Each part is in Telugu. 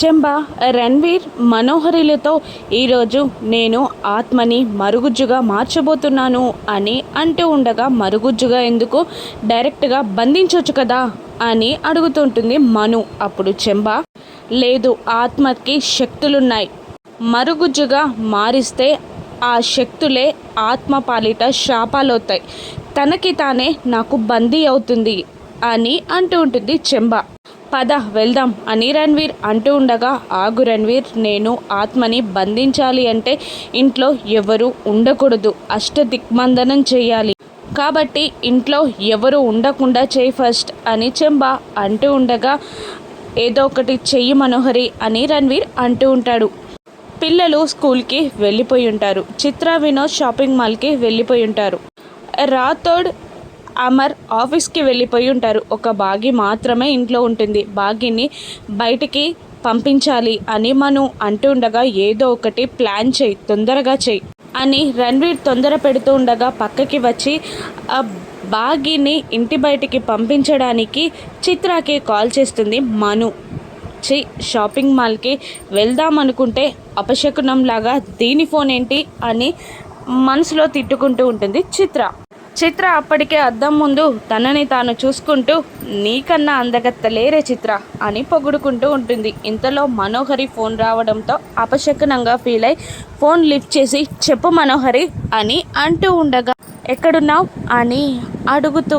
చెంబ రణ్వీర్ మనోహరిలతో ఈరోజు నేను ఆత్మని మరుగుజ్జుగా మార్చబోతున్నాను అని అంటూ ఉండగా మరుగుజ్జుగా ఎందుకు? డైరెక్ట్గా బంధించవచ్చు కదా అని అడుగుతుంటుంది మను. అప్పుడు చెంబా లేదు ఆత్మకి శక్తులున్నాయి. మరుగుజ్జుగా మారిస్తే ఆ శక్తులే ఆత్మ పాలిట శాపాలవుతాయి. తనకి తానే నాకు బందీ అవుతుంది అని అంటూ ఉంటుంది చెంబ. పద వెళ్దాం అని రణ్వీర్ అంటూ ఉండగా ఆగు రణ్వీర్ నేను ఆత్మని బంధించాలి అంటే ఇంట్లో ఎవరు ఉండకూడదు. అష్ట దిగ్బంధనం చేయాలి. కాబట్టి ఇంట్లో ఎవరు ఉండకుండా చేయి ఫస్ట్ అని చెంబ అంటూ ఉండగా ఏదో ఒకటి చెయ్యి మనోహరి అని రణ్వీర్ అంటూ ఉంటాడు. పిల్లలు స్కూల్కి వెళ్ళిపోయి ఉంటారు. చిత్ర వినోద్ షాపింగ్ మాల్కి వెళ్ళిపోయి ఉంటారు. రాథోడ్ అమర్ ఆఫీస్కి వెళ్ళిపోయి ఉంటారు. ఒక బాగి మాత్రమే ఇంట్లో ఉంటుంది. బాగిని బయటికి పంపించాలి అని మను అంటూ ఉండగా ఏదో ఒకటి ప్లాన్ చేయి తొందరగా చేయి అని రణ్వీర్ తొందర పెడుతూ ఉండగా పక్కకి వచ్చి ఆ బాగిని ఇంటి బయటికి పంపించడానికి చిత్రాకి కాల్ చేస్తుంది మను. చి షాపింగ్ మాల్కి వెళ్దాం అనుకుంటే అపశకునం లాగా దీని ఫోన్ ఏంటి అని మనసులో తిట్టుకుంటూ ఉంటుంది చిత్ర. చిత్ర అప్పటికే అద్దం ముందు తనని తాను చూసుకుంటూ నీకన్నా అందగత్త లేరే చిత్ర అని పొగుడుకుంటూ ఉంటుంది. ఇంతలో మనోహరి ఫోన్ రావడంతో అపశకునంగా ఫీల్ అయి ఫోన్ లిఫ్ట్ చేసి చెప్పు మనోహరి అని అంటూ ఉండగా ఎక్కడున్నావు? అని అడుగుతూ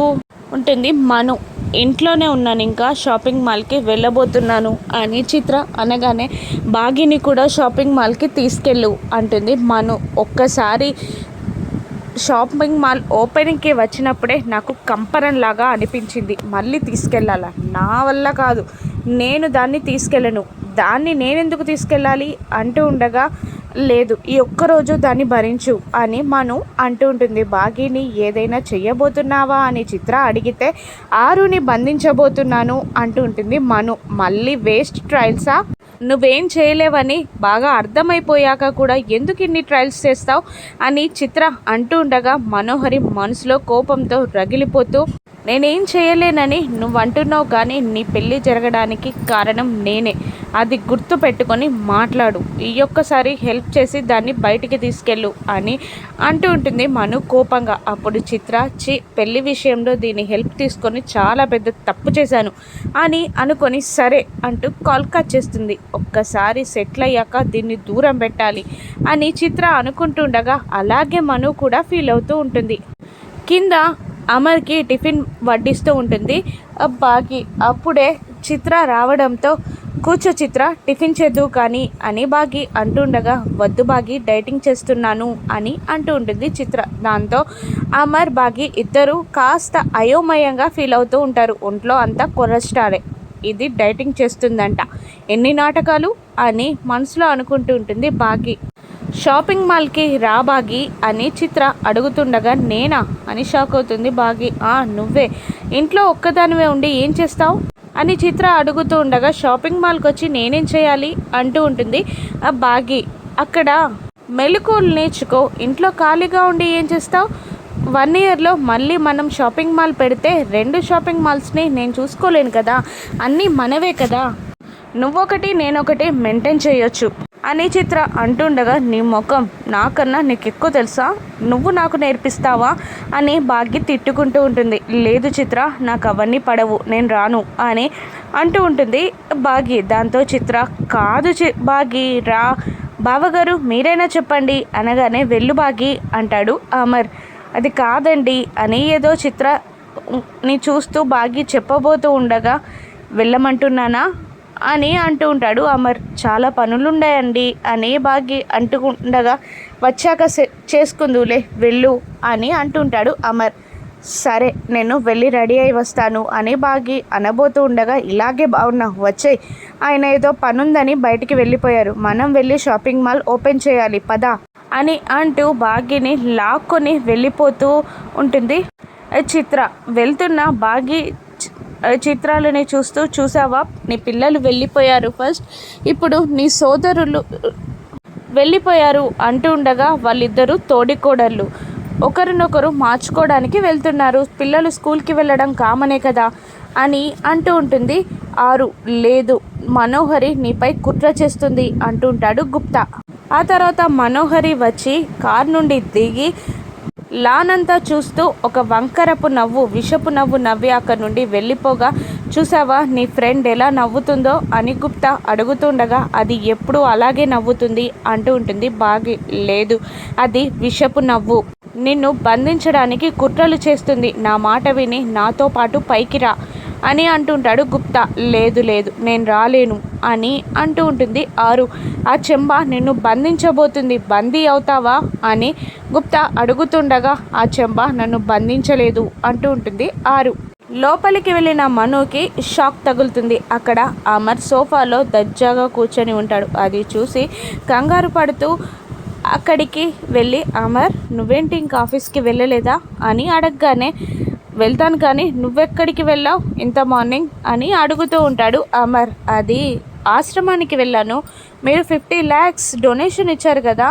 ఉంటుంది మను. ఇంట్లోనే ఉన్నాను ఇంకా షాపింగ్ మాల్కి వెళ్ళబోతున్నాను అని చిత్ర అనగానే బాగిని కూడా షాపింగ్ మాల్కి తీసుకెళ్ళు అంటుంది మను. ఒక్కసారి షాపింగ్ మాల్ ఓపెనింగ్కి వచ్చినప్పుడే నాకు కంపరం లాగా అనిపించింది. మళ్ళీ తీసుకెళ్ళాలా? నా వల్ల కాదు. నేను దాన్ని తీసుకెళ్ళను. దాన్ని నేనెందుకు తీసుకెళ్ళాలి? అంటూ ఉండగా లేదు ఈ ఒక్కరోజు దాన్ని భరించు అని మను అంటూ ఉంటుంది. బాగీని ఏదైనా చేయబోతున్నావా అని చిత్ర అడిగితే ఆరుని బంధించబోతున్నాను అంటూ ఉంటుంది మను. మళ్ళీ వేస్ట్ ట్రయల్సా? నువ్వేం చేయలేవని బాగా అర్థమైపోయాక కూడా ఎందుకు ఇన్ని ట్రయల్స్ చేస్తావు? అని చిత్ర అంటూ ఉండగా మనోహరి మనసులో కోపంతో రగిలిపోతూ నేనేం చేయలేనని నువ్వు అంటున్నావు కానీ నీ పెళ్ళి జరగడానికి కారణం నేనే. అది గుర్తు పెట్టుకొని మాట్లాడు. ఈ ఒక్కసారి హెల్ప్ చేసి దాన్ని బయటికి తీసుకెళ్ళు అని అంటూ ఉంటుంది మను కోపంగా. అప్పుడు చిత్ర చి పెళ్ళి విషయంలో దీని హెల్ప్ తీసుకొని చాలా పెద్ద తప్పు చేశాను అని అనుకొని సరే అంటూ కాల్ కట్ చేస్తుంది. ఒక్కసారి సెటిల్ అయ్యాక దీన్ని దూరం పెట్టాలి అని చిత్ర అనుకుంటుండగా అలాగే మను కూడా ఫీల్ అవుతూ ఉంటుంది. కింద అమర్కి టిఫిన్ వడ్డిస్తూ ఉంటుంది. బాకి అప్పుడే చిత్ర రావడంతో కూర్చో చిత్ర టిఫిన్ చేద్దు కానీ అని బాగి అంటుండగా వద్దు బాగి డైటింగ్ చేస్తున్నాను అని అంటూ ఉంటుంది చిత్ర. దాంతో అమర్ బాగి ఇద్దరు కాస్త అయోమయంగా ఫీల్ అవుతూ ఉంటారు. ఒంట్లో అంతా కొలెస్ట్రాలే. ఇది డైటింగ్ చేస్తుందంట. ఎన్ని నాటకాలు? అని మనసులో అనుకుంటూ ఉంటుంది బాగి. షాపింగ్ మాల్కి రా బాగి అని చిత్ర అడుగుతుండగా నేనా? అని షాక్ అవుతుంది బాగి. ఆ నువ్వే. ఇంట్లో ఒక్కదానివే ఉండి ఏం చేస్తావు? అని చిత్ర అడుగుతూ ఉండగా షాపింగ్ మాల్కి వచ్చి నేనేం చేయాలి? అంటూ ఉంటుంది. ఆ బాగి అక్కడ మెలకువలు నేర్చుకో. ఇంట్లో ఖాళీగా ఉండి ఏం చేస్తావు? వన్ ఇయర్లో మళ్ళీ మనం షాపింగ్ మాల్ పెడితే రెండు షాపింగ్ మాల్స్ని నేను చూసుకోలేను కదా. అన్నీ మనవే కదా. నువ్వొకటి నేనొకటి మెయింటైన్ చేయొచ్చు. అని చిత్ర అంటుండగా నీ ముఖం నాకన్నా నీకు ఎక్కువ తెలుసా? నువ్వు నాకు నేర్పిస్తావా? అని భాగ్య తిట్టుకుంటూ ఉంటుంది. లేదు చిత్ర నాకు అవన్నీ పడవు నేను రాను అని అంటూ ఉంటుంది భాగ్య. దాంతో చిత్ర కాదు చి భాగ్య రా బావగారు మీరైనా చెప్పండి అనగానే వెళ్ళు బాగి అంటాడు అమర్. అది కాదండి అని ఏదో చిత్ర ని చూస్తూ బాగి చెప్పబోతూ ఉండగా వెళ్ళమంటున్నానా? అని అంటూ ఉంటాడు. అమర్ చాలా పనులుండాయండి అని బాగి అంటుకుండగా వచ్చాక చేసుకుందులే వెళ్ళు అని అంటుంటాడు అమర్. సరే నేను వెళ్ళి రెడీ అయి వస్తాను అని బాగి అనబోతూ ఉండగా ఇలాగే బాగున్నా వచ్చాయి. ఆయన ఏదో పనుందని బయటికి వెళ్ళిపోయారు. మనం వెళ్ళి షాపింగ్ మాల్ ఓపెన్ చేయాలి పద అని అంటూ బాగిని లాక్కొని వెళ్ళిపోతూ ఉంటుంది. చిత్ర వెళ్తున్న బాగి చిత్రాలని చూస్తూ చూసావా? నీ పిల్లలు వెళ్ళిపోయారు ఫస్ట్. ఇప్పుడు నీ సోదరులు వెళ్ళిపోయారు అంటూ ఉండగా వాళ్ళిద్దరూ తోడికోడళ్ళు. ఒకరినొకరు మార్చుకోవడానికి వెళ్తున్నారు. పిల్లలు స్కూల్కి వెళ్ళడం కామనే కదా అని అంటూ ఉంటుంది. ఆరు లేదు మనోహరి నీపై కుట్ర చేస్తుంది అంటుంటాడు గుప్తా. ఆ తర్వాత మనోహరి వచ్చి కార్ నుండి దిగి లానంతా చూస్తూ ఒక వంకరపు నవ్వు విషపు నవ్వు నవ్వి అక్కడి నుండి వెళ్ళిపోగా చూసావా నీ ఫ్రెండ్ ఎలా నవ్వుతుందో? అని గుప్తా అడుగుతుండగా అది ఎప్పుడు అలాగే నవ్వుతుంది అంటూ ఉంటుంది బాగి లేదు అది విషపు నవ్వు. నిన్ను బంధించడానికి కుట్రలు చేస్తుంది. నా మాట విని నాతో పాటు పైకి రా. అని అంటుంటాడు గుప్తా. లేదు లేదు నేను రాలేను అని అంటూ ఉంటుంది ఆరు. ఆ చెంబ నిన్ను బంధించబోతుంది. బందీ అవుతావా? అని గుప్తా అడుగుతుండగా ఆ చెంబ నన్ను బంధించలేదు అంటూ ఉంటుంది ఆరు. లోపలికి వెళ్ళిన మనుకి షాక్ తగులుతుంది. అక్కడ అమర్ సోఫాలో దర్జాగా కూర్చొని ఉంటాడు. అది చూసి కంగారు పడుతూ అక్కడికి వెళ్ళి అమర్ నువ్వేంటి ఇంకా ఆఫీస్కి వెళ్ళలేదా? అని అడగగానే వెళ్తాను కానీ నువ్వెక్కడికి వెళ్ళావు? ఇంత మార్నింగ్ అని అడుగుతూ ఉంటాడు అమర్. అది ఆశ్రమానికి వెళ్ళాను. మీరు ఫిఫ్టీ ల్యాక్స్ డొనేషన్ ఇచ్చారు కదా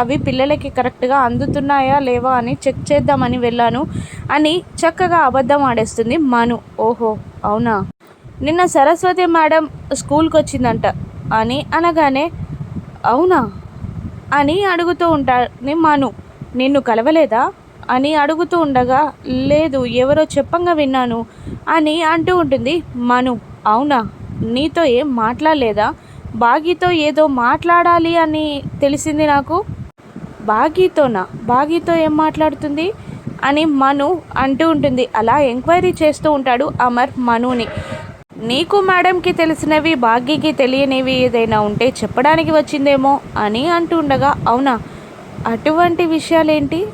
అవి పిల్లలకి కరెక్ట్గా అందుతున్నాయా లేవా అని చెక్ చేద్దామని వెళ్ళాను అని చక్కగా అబద్ధం ఆడేస్తుంది మను. ఓహో అవునా? నిన్న సరస్వతి మేడం స్కూల్కి వచ్చిందంట అని అనగానే అవునా? అని అడుగుతూ ఉంటాను మను నిన్ను కలవలేదా? అని అడుగుతూ ఉండగా లేదు ఎవరో చెప్పంగా విన్నాను అని అంటూ ఉంటుంది మను. అవునా? నీతో ఏం మాట్లాడలేదా? బాగీతో ఏదో మాట్లాడాలి అని తెలిసింది నాకు? బాగీతోనా? బాగీతో ఏం మాట్లాడుతుంది? అని మను అంటూ ఉంటుంది. అలా ఎంక్వైరీ చేస్తూ ఉంటాడు అమర్ మనుని. నీకు మేడంకి తెలిసినవి భాగ్యకి తెలియనివి ఏదైనా ఉంటే చెప్పడానికి వచ్చిందేమో అని అంటుండగా అవునా? అటువంటి విషయాలేంటి?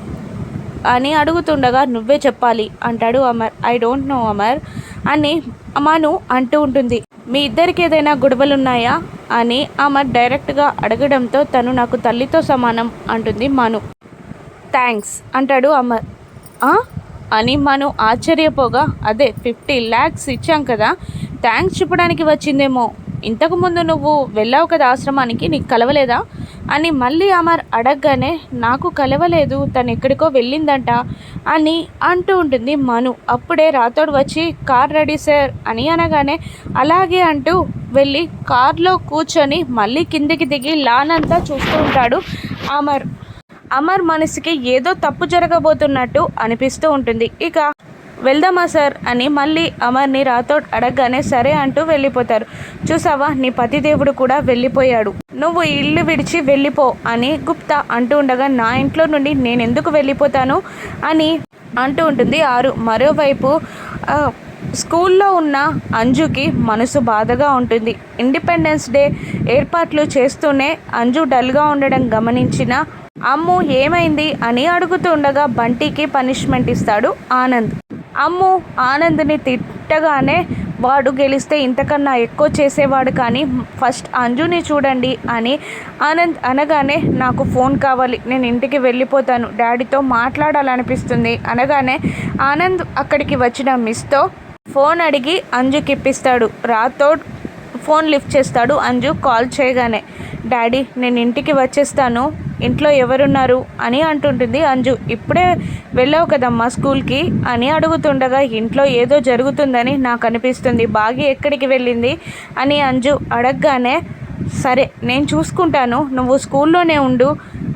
అని అడుగుతుండగా నువ్వే చెప్పాలి. అంటాడు Amar. I don't know Amar. అని అమాను అంటూ ఉంటుంది. మీ ఇద్దరికి ఏదైనా గొడవలున్నాయా? అని అమర్ డైరెక్ట్గా అడగడంతో తను నాకు తల్లితో సమానం అంటుంది మను. థ్యాంక్స్ అంటాడు అమర్. అని మను ఆశ్చర్యపోగా అదే ఫిఫ్టీ ల్యాక్స్ ఇచ్చాం కదా థ్యాంక్స్ చెప్పడానికి వచ్చిందేమో. ఇంతకుముందు నువ్వు వెళ్ళావు కదా ఆశ్రమానికి నీకు కలవలేదా? అని మళ్ళీ అమర్ అడగగానే నాకు కలవలేదు తను ఎక్కడికో వెళ్ళిందంట అని అంటూ ఉంటుంది మను. అప్పుడే రాతోడు వచ్చి కార్ రెడీ సార్ అని అనగానే అలాగే అంటూ వెళ్ళి కార్లో కూర్చొని మళ్ళీ కిందికి దిగి లానంతా చూస్తూ ఉంటాడు అమర్. అమర్ మనసుకి ఏదో తప్పు జరగబోతున్నట్టు అనిపిస్తూ ఉంటుంది. ఇక వెళ్దామా సార్? అని మళ్ళీ అమర్ని రాతో అడగగానే సరే అంటూ వెళ్ళిపోతారు. చూసావా నీ పతిదేవుడు కూడా వెళ్ళిపోయాడు. నువ్వు ఇల్లు విడిచి వెళ్ళిపో అని గుప్తా అంటూ ఉండగా నా ఇంట్లో నుండి నేను ఎందుకు వెళ్ళిపోతాను? అని అంటూ ఉంటుంది ఆరు. మరోవైపు స్కూల్లో ఉన్న అంజుకి మనసు బాధగా ఉంటుంది. ఇండిపెండెన్స్ డే ఏర్పాట్లు చేస్తూనే అంజు డల్గా ఉండడం గమనించిన అమ్ము ఏమైంది అని అడుగుతుండగా బంటికి పనిష్మెంట్ ఇస్తాడు ఆనంద్. అమ్ము ఆనంద్ని తిట్టగానే వాడు గెలిస్తే ఇంతకన్నా ఎక్కువ చేసేవాడు కానీ ఫస్ట్ అంజుని చూడండి అని ఆనంద్ అనగానే నాకు ఫోన్ కావాలి నేను ఇంటికి వెళ్ళిపోతాను డాడీతో మాట్లాడాలనిపిస్తుంది అనగానే ఆనంద్ అక్కడికి వచ్చిన మిస్తో ఫోన్ అడిగి అంజుకి ఇప్పిస్తాడు. రాతోడ్ ఫోన్ లిఫ్ట్ చేస్తాడు అంజు కాల్ చేయగానే. డాడీ నేను ఇంటికి వచ్చేస్తాను. ఇంట్లో ఎవరున్నారు అని అంటుంటుంది అంజు. ఇప్పుడే వెళ్ళావు కదమ్మా స్కూల్కి అని అడుగుతుండగా ఇంట్లో ఏదో జరుగుతుందని నాకు అనిపిస్తుంది. బాగి ఎక్కడికి వెళ్ళింది అని అంజు అడగగానే సరే నేను చూసుకుంటాను నువ్వు స్కూల్లోనే ఉండు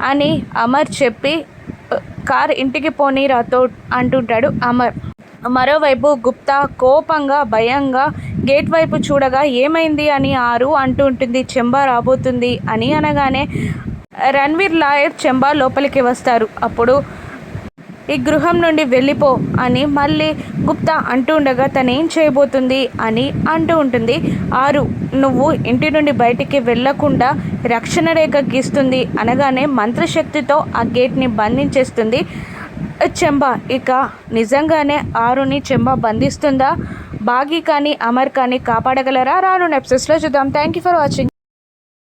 అని అమర్ చెప్పి కార్ ఇంటికి పోనీ రాతో అంటుంటాడు అమర్. మరోవైపు గుప్తా కోపంగా భయంగా గేట్ వైపు చూడగా ఏమైంది? అని ఆరు అంటుంటుంది. చెంబ రాబోతుంది అని అనగానే రణ్వీర్ లాయర్ చెంబా లోపలికి వస్తారు. అప్పుడు ఈ గృహం నుండి వెళ్ళిపో అని మళ్ళీ గుప్తా అంటూ ఉండగా తను ఏం చేయబోతుంది అని అంటూ ఉంటుంది. ఆరు నువ్వు ఇంటి నుండి బయటికి వెళ్ళకుండా రక్షణ రేఖ గీస్తుంది అనగానే మంత్రశక్తితో ఆ గేట్ని బంధించేస్తుంది చెంబా. ఇక నిజంగానే ఆరుని చెంబా బంధిస్తుందా? బాగి కానీ అమర్ కానీ కాపాడగలరా? రాను నెప్సెస్లో చూద్దాం. Thank you for watching.